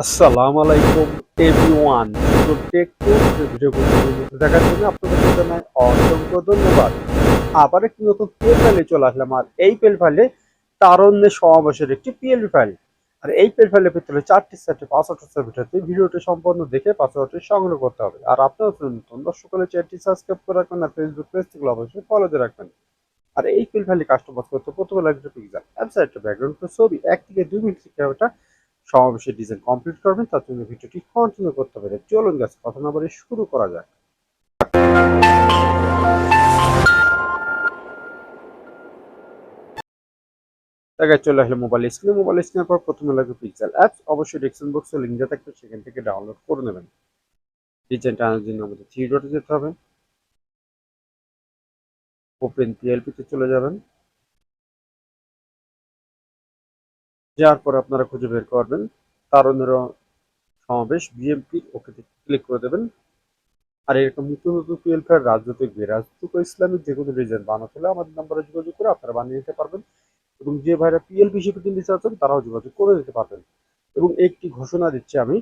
আসসালামু আলাইকুম everyone take video দেখার জন্য আপনাদের জানাই অসংখ্য ধন্যবাদ। আবার একটি নতুন পিএল ফাইলে চলে আসলাম, আর এই পিএল ফাইলে তারণ্যের সমাবেশের একটি পিএল ফাইল আর এই পিএল ফাইলের ভিতরে চারটি সেটে পাসওয়ার্ডের ভিতরে ভিডিওটি সম্পূর্ণ দেখে পাসওয়ার্ডটি সংগ্রহ করতে হবে। আর আপনারা নতুন দর্শক হলে চ্যানেলটি সাবস্ক্রাইব করে রাখবেন, আর ফেসবুক পেজ থেকে অবশ্যই ফলো দিয়ে রাখবেন। আর এই পিএল ফাইলে কাস্টমাইজ করতে প্রথমে লাগবে পিক্সেল ওয়েবসাইটটা ব্যাকগ্রাউন্ড ছবি, এক থেকে দুই মিনিট ওটা সমাবেশের ডিজাইন কমপ্লিট করবেন, তার জন্য ভিডিওটি কন্টিনিউ করতে হবে। চলুন গাছ কথা না শুরু করা যাক। চলে আসলে মোবাইল স্ক্রিনে মোবাইল স্ক্রিনের পর প্রথমে লাগবে পিক্সেল অ্যাপস অবশ্যই ডেক্সন বক্সে লিঙ্ক যা থাকবে, সেখান থেকে ডাউনলোড করে নেবেন। ডিজাইনটা আনার জন্য আমাদের থ্রি ডটে যেতে হবে। ওপেন পিএলপিতে চলে যাবেন। যাওয়ার পর আপনারা খুঁজে বের করবেন। তারুণের সমাবেশ বিএমপি ওকে ক্লিক করে দেবেন। আর এরকম নতুন নতুন পিএলফার রাজনৈতিক রাজনৈতিক ও ইসলামিক যে কোনো রিজন বানাতে হলে আমাদের নাম্বারে যোগাযোগ করে আপনারা বানিয়ে নিতে পারবেন। এবং যে ভাইরা পিএলপি হিসেবে নিতে চাচ্ছেন তারাও যোগাযোগ করে দিতে পারবেন। এবং একটি ঘোষণা দিচ্ছি আমি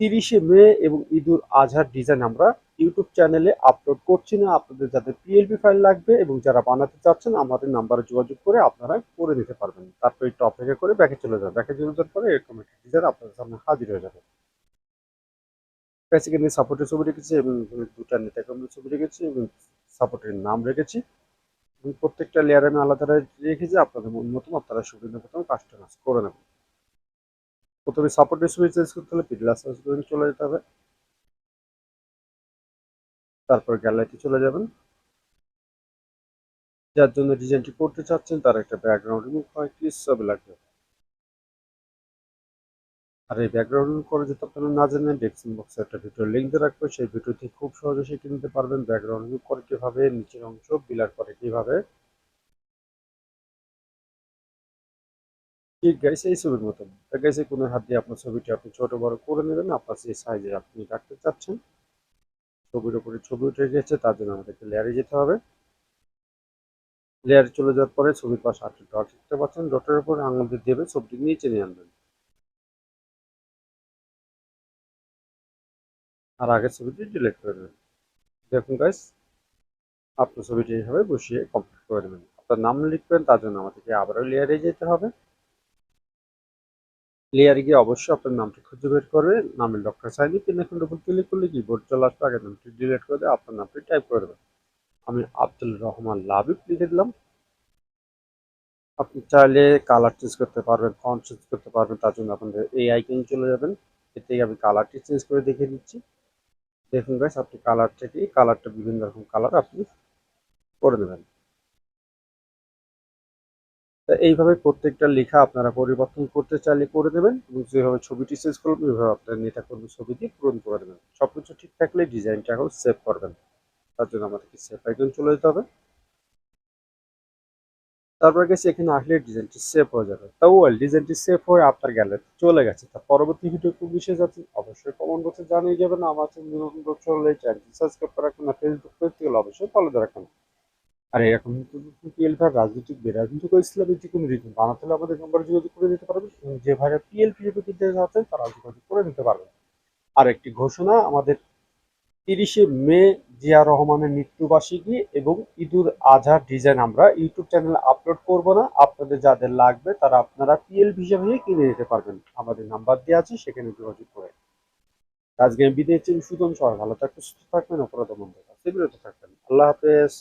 তিরিশে মে এবং ঈদুল আজহার ডিজাইন আমরা ইউটিউব চ্যানেলে আপলোড করছি না। আপনাদের যাদের পিএলপি ফাইল লাগবে এবং যারা বানাতে চাচ্ছেন, আমাদের নাম্বারে যোগাযোগ করে আপনারা করে নিতে পারবেন। তারপর একটু অপেক্ষা করে ব্যাকে চলে যাবে ব্যাকে চলে যাওয়ার পরে এরকম একটা ডিজাইন আপনাদের সামনে হাজির হয়ে যাবে। বেসিক্যালি সাপোর্টের ছবি রেখেছি এবং দুটা নেতা কর্মীর ছবি রেখেছি এবং সাপোর্টের নাম রেখেছি। এবং প্রত্যেকটা লেয়ারে আমি আলাদা রেখেছি। আপনাদের মন মতন আপনারা সুবিধা মতন কাস্টমাইজ করে নেবেন। প্রথমে সাপোর্টের ছবি চেঞ্জ করতে হলে করে চলে যেতে হবে। তারপর গ্যালারিতে চলে যাবেন। যার জন্য ডিজাইনটি করতে চাচ্ছেন, তার একটা ব্যাকগ্রাউন্ড এবং কয়েকটি ছবি লাগবে। আর এই ব্যাকগ্রাউন্ড করে যদি আপনারা না জানেন ডেসক্রিপশন বক্সে একটা ভিডিও লিঙ্ক দিয়ে রাখব। সেই ভিডিওটি খুব সহজে শিখে নিতে পারবেন। ব্যাকগ্রাউন্ড রিমুভ করে কীভাবে, নিচের অংশ বিলার করে কীভাবে ঠিক গাইস, এই ছবির মতন। তা গাইছে কোনো হাত দিয়ে আপনার ছবিটি আপনি ছোট, বড় করে নেবেন, আপনার যে সাইজে আপনি রাখতে চাচ্ছেন, ছবির উপরে ছবি উঠে গেছে, তার জন্য আমাদেরকে লেয়ারে যেতে হবে। লেয়ারে চলে যাওয়ার পরে ছবির পাশে আটটি ডট দেখতে পাচ্ছেন ডটের উপর আঙুল দিয়ে দেবে, ছবিটি নিচে নিয়ে আনবেন। আর আগের ছবিটি ডিলিট করে দেবেন। দেখুন গাইস আপনার ছবিটি এইভাবে বসিয়ে কমপ্লিট করে দেবেন আপনার নাম লিখবেন, তার জন্য আমাদেরকে আবারও লেয়ারে যেতে হবে। লেয়ারে গিয়ে অবশ্যই আপনার নামটি খুঁজে বের করবে, নামের লক্ষ্য চাইলে পিন এখন উপর ক্লিক করলে কিবোর্ড চলে আসবে আগে নামটি ডিলিট করে দেবে আপনার নামটি টাইপ করে দেবেন। আমি আব্দুল রহমান লাবিব লিখে দিলাম। আপনি চাইলে কালার চেঞ্জ করতে পারবেন ফন্ট চেঞ্জ করতে পারবেন, তার জন্য আপনাদের এই আইকন চলে যাবেন। থেকে আমি কালারটি চেঞ্জ করে দেখিয়ে দিচ্ছি। দেখুন গাইস আপনি কালার থেকে কালারটা বিভিন্ন রকম কালার আপনি করে দেবেন এইভাবে প্রত্যেকটা লেখা আপনারা পরিবর্তন করতে চাইলে করে দেবেন এবং যেভাবে ছবিটি চেঞ্জ করবেন, ওইভাবে আপনার নেতা কর্মী ছবি দিয়ে পূরণ করে দেবেন। সব কিছু ঠিক থাকলে ডিজাইনটা এখন সেভ করবেন। তার জন্য আমাদেরকে সেভ আইকন চলে যেতে হবে। তারপর গেছে, এখানে আসলে ডিজাইনটি সেভ হয়ে যাবে। তা ওয়েল ডিজাইনটি সেভ হয়ে আপনার গ্যালারি চলে গেছে। তার পরবর্তী ভিডিও খুব বিশেষ আছে অবশ্যই কমেন্ট বক্সে জানিয়ে যাবেন। আমার চ্যানেল সাবস্ক্রাইব করে রাখুন আর ফেসবুক পেজ থেকে অবশ্যই ফলো রাখুন। আর এরকম পিএলপি রাজনৈতিক বেরাজনৈতিক ও ইসলামের যে কোনো রিজন বানাতে হলে আমাদের নম্বরে যোগাযোগ করে দিতে পারবেন এবং যে ভাইরা পিএলপি কিনতে যাচ্ছেন তারা যোগাযোগ করে নিতে পারবেন আর একটি ঘোষণা, আমাদের তিরিশে মে জিয়া রহমানের মৃত্যুবার্ষিকী এবং ঈদুল আজহার ডিজাইন আমরা ইউটিউব চ্যানেলে আপলোড করব না, আপনাদের যাদের লাগবে তারা আপনারা পিএল হিসাবে কিনে নিতে পারবেন। আমাদের নাম্বার দেওয়া আছে, সেখানে যোগাযোগ করে। আজকে আমি বিদায় চাই সুতন সবাই ভালো থাকবেন, সুস্থ থাকবেন, অপরাধ মন্দ থাকবেন। আল্লাহ হাফেজ।